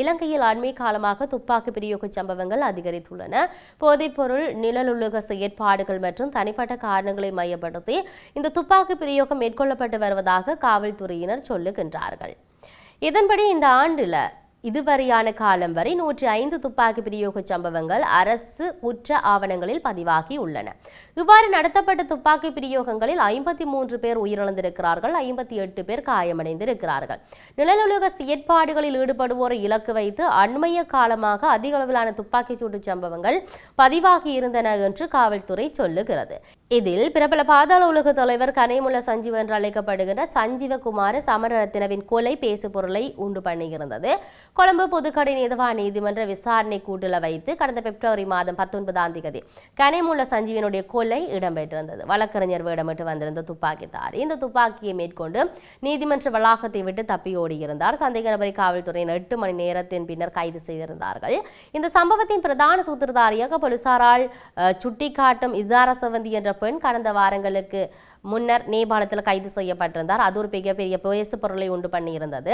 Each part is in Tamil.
இலங்கையில் அண்மை காலமாக துப்பாக்கி பிரயோக சம்பவங்கள் அதிகரித்துள்ளன. போதைப்பொருள் நிழலுலக செயற்பாடுகள் மற்றும் தனிப்பட்ட காரணங்களை மையப்படுத்தி இந்த துப்பாக்கி பிரயோகம் மேற்கொள்ளப்பட்டு வருவதாக காவல்துறையினர் சொல்லுகின்றார்கள். இதன்படி இந்த ஆண்டில் இதுவரையான காலம் வரை நூற்றி ஐந்து துப்பாக்கி பிரயோக சம்பவங்கள் அரசு குற்ற ஆவணங்களில் பதிவாகி உள்ளன. இவ்வாறு நடத்தப்பட்ட துப்பாக்கி பிரயோகங்களில் ஐம்பத்தி மூன்று பேர் உயிரிழந்திருக்கிறார்கள் ஐம்பத்தி எட்டு பேர் காயமடைந்திருக்கிறார்கள். நிலநடுக செயற்பாடுகளில் ஈடுபடுவோரை இலக்கு வைத்து அண்மைய காலமாக அதிக அளவிலான துப்பாக்கிச் சூட்டு சம்பவங்கள் பதிவாகி இருந்தன என்று காவல்துறை சொல்லுகிறது. இதில் பிரபல பாதாள உலக தலைவர் கனைமுள்ள சஞ்சீவ் என்று அழைக்கப்படுகின்ற சஞ்சீவகுமார சமரரத்தினவின் கொலை பேசு பொருளை உண்டு பண்ணியிருந்தது. கொழும்பு பொதுக்கடை நீதவான் நீதிமன்ற விசாரணை கூட்டில் வைத்து கடந்த பிப்ரவரி மாதம் பத்தொன்பதாம் தேதி கனைமுள்ள சஞ்சீவனுடைய கொலை இடம்பெற்றிருந்தது. வழக்கறிஞர் வேடமிட்டு வந்திருந்த துப்பாக்கித்தாரி இந்த துப்பாக்கியை மேற்கொண்டு நீதிமன்ற வளாகத்தை விட்டு தப்பியோடியிருந்தார் சந்தேக நபரை காவல்துறையினர் எட்டு மணி நேரத்தின் பின்னர் கைது செய்திருந்தார்கள். இந்த சம்பவத்தின் பிரதான சூத்திரதாரியாக போலீசாரால் சுட்டிக்காட்டும் இசாரா செவந்தி என்ற பெண் கடந்த வாரங்களுக்கு முன்னர் நேபாளத்தில் கைது செய்யப்பட்டிருந்தார். அது ஒரு மிகப்பெரிய பேசு பொருளை உண்டு பண்ணியிருந்தது.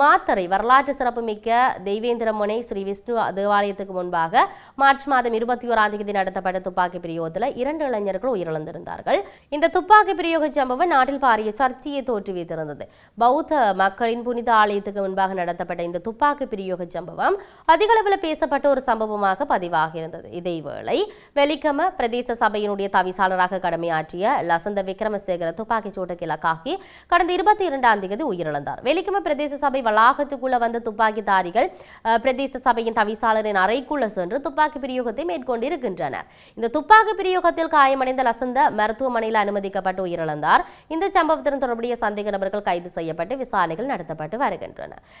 மாத்தறை வரலாற்று சிறப்புமிக்க தெய்வேந்திரமுனை ஸ்ரீ விஷ்ணு தேவாலயத்துக்கு முன்பாக மார்ச் மாதம் இருபத்தி ஓராம் தேதி நடத்தப்பட்ட துப்பாக்கி பிரயோகத்தில் இரண்டு இளைஞர்கள் உயிரிழந்திருந்தார்கள். இந்த துப்பாக்கி பிரயோக சம்பவம் நாட்டில் பாரிய சர்ச்சையை தோற்றுவித்திருந்தது பௌத்த மக்களின் புனித ஆலயத்துக்கு முன்பாக நடத்தப்பட்ட இந்த துப்பாக்கி பிரயோக சம்பவம் அதிகளவில் பேசப்பட்ட ஒரு சம்பவமாக பதிவாகியிருந்தது. இதேவேளை வெலிக்கம பிரதேச சபையினுடைய தவிசாளராக கடமையாற்றிய லசந்த விக்ரம் விக்ரமசேகர துப்பாக்கிச் சூட்டுக்கு இலக்காகி கடந்த இருபத்தி இரண்டாம் தேதி உயிரிழந்தார். வெலிக்கம பிரதேச சபை வளாகத்துக்குள்ள வந்த துப்பாக்கிதாரிகள் பிரதேச சபையின் தவிசாளரின் அறைக்குள்ள சென்று துப்பாக்கி பிரயோகத்தை மேற்கொண்டிருக்கின்றனர். இந்த துப்பாக்கி பிரயோகத்தில் காயமடைந்த லசந்த மருத்துவமனையில் அனுமதிக்கப்பட்டு உயிரிழந்தார். இந்த சம்பவத்துடன் தொடர்புடைய சந்தேக நபர்கள் கைது செய்யப்பட்டு விசாரணைகள் நடத்தப்பட்டு வருகின்றன.